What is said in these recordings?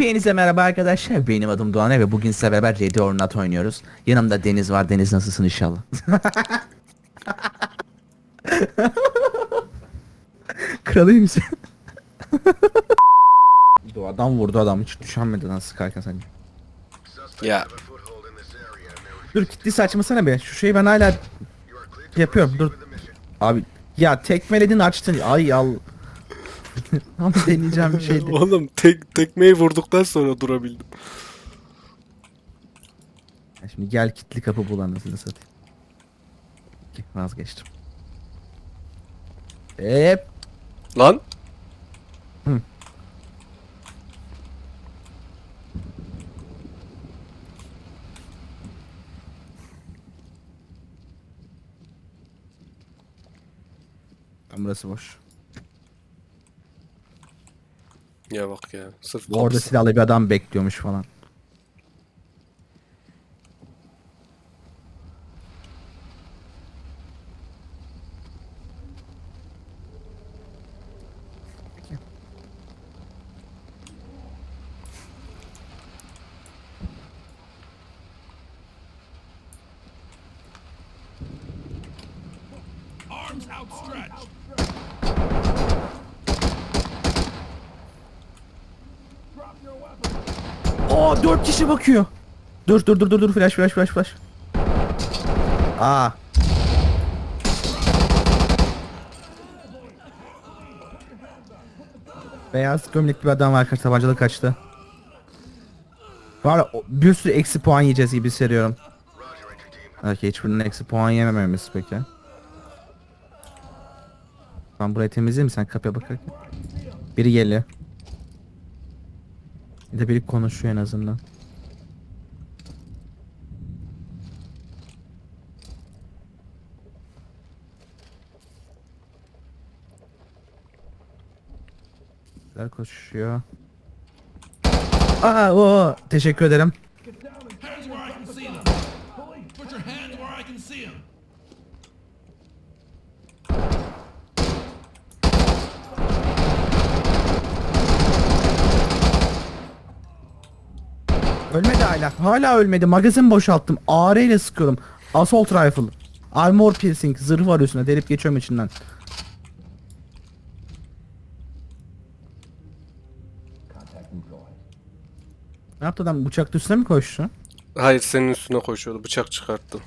Hepinize merhaba arkadaşlar. Benim adım Doğan ve bugün size beraber Ready or Not oynuyoruz. Yanımda Deniz var. Deniz nasılsın inşallah? Kralıyım sen. Adam vurdu adam hiç düşenmedi lan sıkarken sence. Ya Dur kitli saçmasana be. Şu şeyi ben hala yapıyorum. Dur. Abi ya tekmeledin açtın. Ay al. Ama deneyeceğim bir şeydi. oğlum tek tekmeyi vurduktan sonra durabildim. Ya Şimdi gel kitli kapı bul anasını satayım. Ki, Vazgeçtim. Hep Lan Tam burası boş. Ya bak ya sırf Orada kapısı. silahlı bir adam bekliyormuş falan. Arms outstretched. Oo dört kişi bakıyor. Dur dur dur dur dur flash flash flash flash. Aa. Beyaz gömlekli bir adam var kaç tabancalı kaçtı. Var bir sürü eksi puan yiyeceğiz gibi hissediyorum. Okey hiçbirinin eksi puan yemememiz peki. Ben burayı temizleyeyim mi sen kapıya bakarken? Biri geliyor. Bir de biri konuşuyor en azından. Biriler koşuyor. Aa o teşekkür ederim. Ölmedi hala. Hala ölmedi. Magazin boşalttım. AR ile sıkıyorum. Assault rifle. Armor piercing. Zırh var üstüne. Delip geçiyorum içinden. Ne yaptı adam? Bıçak üstüne mi koştu? Hayır senin üstüne koşuyordu bıçak çıkarttı.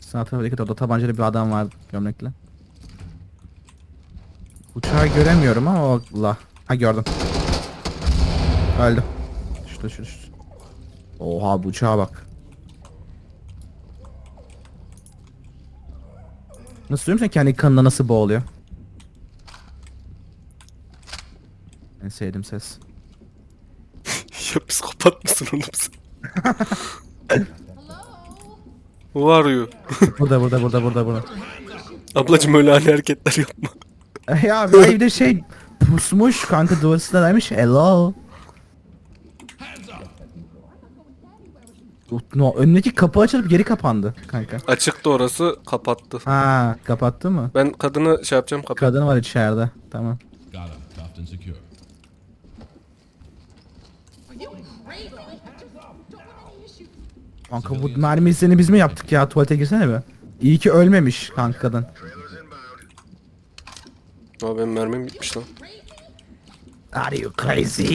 Sağ taraftaki orada tabancalı bir adam var gömlekli. Uçağı göremiyorum ama Allah. Ha gördüm. Öldü. Düştü düştü düştü. Oha bu uçağa bak. Nasıl duyuyor musun kendi kanında nasıl boğuluyor? En sevdiğim ses. ya psikopat mısın oğlum sen? Who are you? Burada burada burada burada burada. Ablacım öyle ani hareketler yapma. ya bir evde şey pusmuş kanka duvarısında demiş hello. Hands up. No, önündeki kapı açılıp geri kapandı kanka. Açıktı orası kapattı. Ha kapattı mı? Ben kadını şey yapacağım kapat. Kadın var içeride. Tamam. Kanka bu mermi izlerini biz mi yaptık ya? Tuvalete girsene be. İyi ki ölmemiş kanka kadın. Aa benim mermim bitmiş lan. Are you crazy?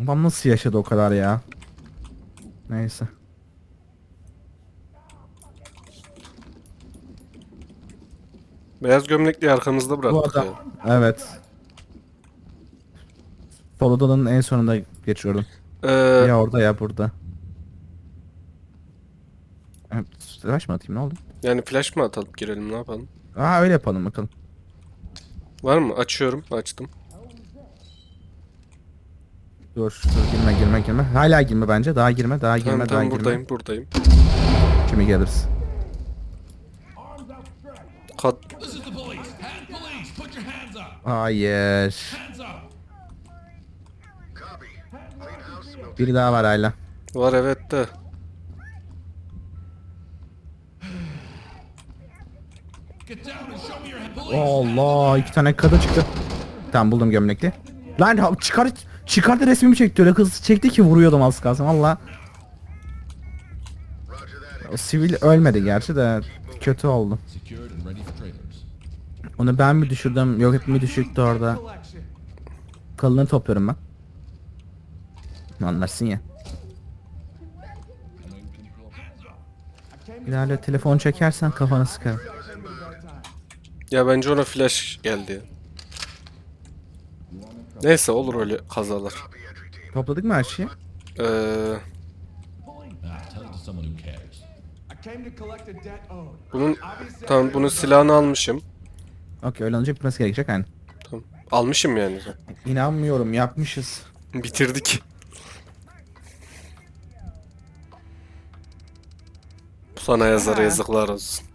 Babam nasıl yaşadı o kadar ya? Neyse. Beyaz gömlekli arkamızda Bu bıraktık adam. ya. Evet. Sol odanın en sonunda geçiyordum. Ee, Ya orada ya burada. Evet, Flash mı atayım ne oldu? yani flash mı atalım girelim ne yapalım? Aa öyle yapalım bakalım. Var mı? Açıyorum. Açtım. Dur, dur girme girme girme. Hala girme bence. Daha girme, daha girme, Tamam daha tamam girme. buradayım buradayım. Kimi geliriz? Kad This is the police. Hand police. Put your hands up. Hayır. Hands up. Biri daha var hala. var evet de. Get down and show me your hands. Allah iki tane kadın çıktı. Tamam buldum gömlekli. Lan ha- çıkar çıkardı resmimi çekti öyle hızlı çekti ki vuruyordum az kalsın valla. Sivil ölmedi gerçi de kötü oldu. Onu ben mi düşürdüm yok hep mi düşüktü orada. Kalını topluyorum ben. Anlarsın ya. İlerle telefon çekersen kafanı sıkarım. Ya bence ona flash geldi. Neyse olur öyle kazalar. Topladık mı her şeyi? Ee, bunun tamam bunun silahını almışım. Okey öyle olunca bitmesi gerekecek yani. Tamam. Almışım yani. İnanmıyorum yapmışız. Bitirdik. Sana yazar yazıklar olsun.